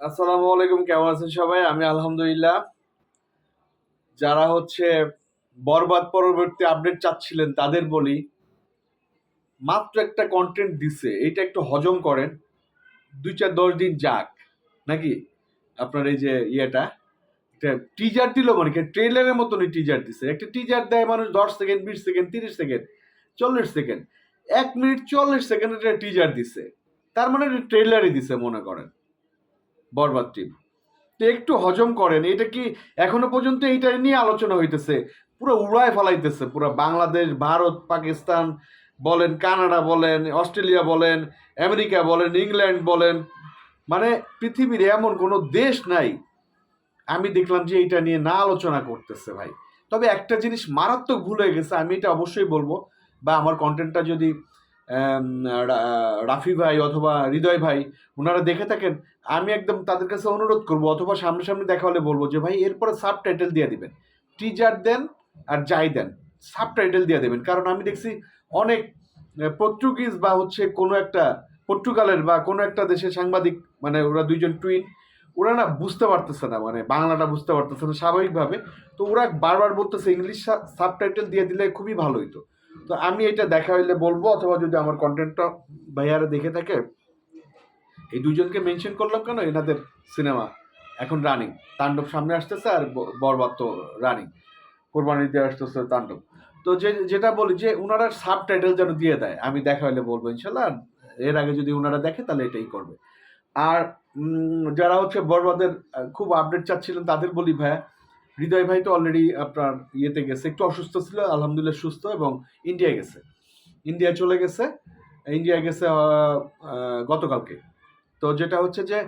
আসসালামু আলাইকুম, কেমন আছেন সবাই? আমি আলহামদুলিল্লাহ। যারা হচ্ছে বরবাদ পরবর্তী আপডেট চাচ্ছিলেন, তাদের বলি, মাত্র একটা কন্টেন্ট দিছে, এটা একটু হজম করেন দুই চার দশ দিন যাক, নাকি? আপনার এই যে ইয়েটা টিজার দিল মানে কি ট্রেলারের মতনই টিজার দিছে। একটা টিজার দেয় মানুষ দশ সেকেন্ড বিশ সেকেন্ড তিরিশ সেকেন্ড চল্লিশ সেকেন্ড এক মিনিট চল্লিশ সেকেন্ড একটা টিজার দিছে। তার মানে ট্রেলারই দিছে, মনে করেন। বরবাদ তো একটু হজম করেন, এটা কি এখনও পর্যন্ত এইটা নিয়ে আলোচনা হইতেছে? পুরো উড়ায় ফেলাইতেছে, পুরো বাংলাদেশ, ভারত, পাকিস্তান বলেন, কানাডা বলেন, অস্ট্রেলিয়া বলেন, আমেরিকা বলেন, ইংল্যান্ড বলেন। মানে পৃথিবীর এমন কোনো দেশ নাই। আমি দেখলাম যে এটা নিয়ে না আলোচনা করতেছে ভাই। তবে একটা জিনিস মারাত্মক ভুল হয়ে গেছে, আমি এটা অবশ্যই বলব, বা আমার কন্টেন্টটা যদি রাফি ভাই অথবা হৃদয় ভাই ওনারা দেখে থাকেন, আমি একদম তাদের কাছে অনুরোধ করব, অথবা সামনাসামনি দেখা হলে বলব যে, ভাই, এরপরে সাব টাইটেল দিয়ে দিবেন। টিজার দেন আর যাই দেন সাব টাইটেল দিয়ে দেবেন। কারণ আমি দেখছি অনেক পর্তুগিজ বা হচ্ছে কোনো একটা পর্তুগালের বা কোনো একটা দেশের সাংবাদিক মানে ওরা দুইজন টুইন ওরা না বুঝতে পারতেছে না মানে বাংলাটা বুঝতে পারতেছে না স্বাভাবিকভাবে। তো ওরা বারবার বলতেছে ইংলিশ সাব টাইটেল দিয়ে দিলে খুবই ভালো হইতো। তো আমি এটা দেখা হইলে বলব, অথবা যদি আমার কন্টেন্টটা ভাইয়ারা দেখে থাকে, এই দুজনকে মেনশন করলাম কেন? এনাদের সিনেমা এখন রানিং তাণ্ডব সামনে আসতেছে আর বরবাদ তো রানিং কোরবানি দিয়ে আসতেছে তাণ্ডব। তো যে, যেটা বলি যে ওনারা সাব টাইটেল যেন দিয়ে দেয়, আমি দেখা হলে বলব ইনশাল্লাহ। এর আগে যদি ওনারা দেখে, তাহলে এটাই করবে। আর যারা হচ্ছে বরবাদের খুব আপডেট চাচ্ছিলেন, তাদের বলি ভাইয়া হৃদয় ভাই তো অলরেডি আপনার ইয়েতে গেছে, একটু অসুস্থ ছিল, আলহামদুলিল্লাহ সুস্থ এবং ইন্ডিয়া গেছে। ইন্ডিয়া চলে গেছে ইন্ডিয়া গেছে গতকালকে। তো যেটা হচ্ছে যে,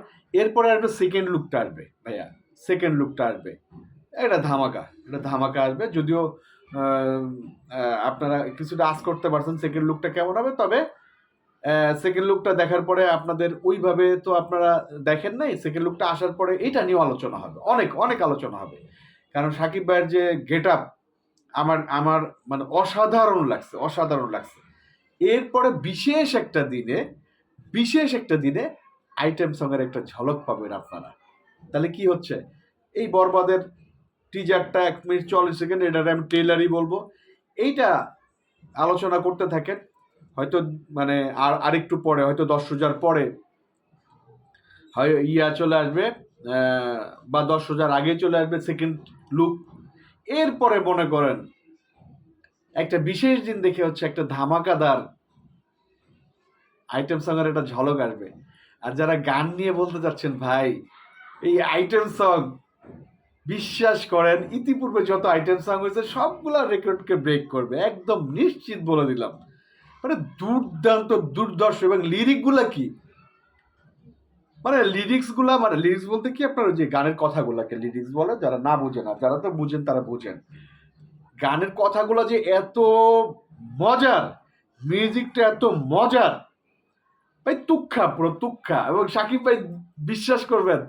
এরপরে আসবে সেকেন্ড লুকটা আসবে, ভাইয়া। সেকেন্ড লুকটা আসবে। এটা ধামাকা এটা ধামাকা আসবে। যদিও আপনারা কিছুটা আস করতে পারছেন সেকেন্ড লুকটা কেমন হবে, তবে সেকেন্ড লুকটা দেখার পরে আপনাদের ওইভাবে তো আপনারা দেখেন নাই সেকেন্ড লুকটা আসার পরে এটা নিয়েও আলোচনা হবে। অনেক অনেক আলোচনা হবে। কারণ সাকিব ভাইয়ের যে গেট আপ আমার আমার মানে অসাধারণ লাগছে অসাধারণ লাগছে। এরপরে বিশেষ একটা দিনে, বিশেষ একটা দিনে আইটেম সঙ্গের একটা ঝলক পাবেন আপনারা। তাহলে কি হচ্ছে? এই বরবাদের টিজারটা এক মিনিট চল্লিশ সেকেন্ড এটা আমি ট্রেলারই বলব। এইটা আলোচনা করতে থাকেন, হয়তো মানে আর, আরেকটু পরে, হয়তো দশ রোজার পরে। হয়, ইয়া চলে আসবে বা দশ রোজার আগে চলে আসবে সেকেন্ড লুক এরপরে মনে করেন, একটা বিশেষ দিন দেখে হচ্ছে একটা ধামাকাদার আইটেম সঙ্গের একটা ঝলক আসবে। আর যারা গান নিয়ে বলতে চাচ্ছেন, ভাই, এই আইটেম সং বিশ্বাস করেন, ইতিপূর্বে যত আইটেম সং হয়েছে, সবগুলা রেকর্ডকে ব্রেক করবে। একদম নিশ্চিত বলে দিলাম। মানে দুর্দান্ত, দুর্দর্শ, এবং লিরিকগুলা কি? মানে লিরিক্সগুলা মানে লিরিক্স বলতে কি আপনার যে গানের কথাগুলাকে লিরিক্স বলে, যারা না বুঝেন না, যারা তো বুঝেন তারা বুঝেন। গানের কথাগুলো যে এত মজার, মিউজিকটা এত মজার, ভাই তুক্ষা, পুরো তুক্ষা। এবং সাকিব ভাই বিশ্বাস করবেন,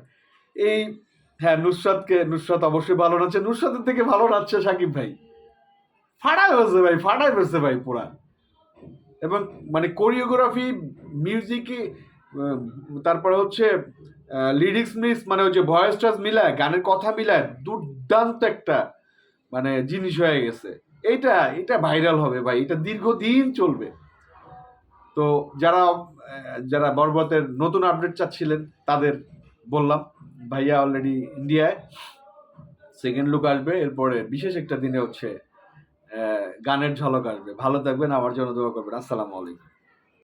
এই হ্যাঁ নুসরাতকে, নুসরাত অবশ্যই ভালো নাচছে নুসরাতের থেকে ভালো নাচছে সাকিব ভাই। ফাটাই হয়েছে ভাই ফাটাই হয়েছে ভাই পুরা। এবং মানে কোরিওগ্রাফি মিউজিকে তারপরে হচ্ছে লিরিক্স মিস মানে হচ্ছে ভয়েস টয়েস মিলায়, গানের কথা মিলায়, দুর্দান্ত একটা মানে জিনিস হয়ে গেছে। এইটা এটা ভাইরাল হবে ভাই, এটা দীর্ঘদিন চলবে। তো যারা যারা বরবতের নতুন আপডেট চাচ্ছিলেন, তাদের বললাম, ভাইয়া অলরেডি ইন্ডিয়ায় সেকেন্ড লুক আসবে, এরপরে বিশেষ একটা দিনে হচ্ছে গানের ঝলক আসবে। ভালো থাকবেন, আমার জন্য দোয়া করবেন। আসসালামু আলাইকুম।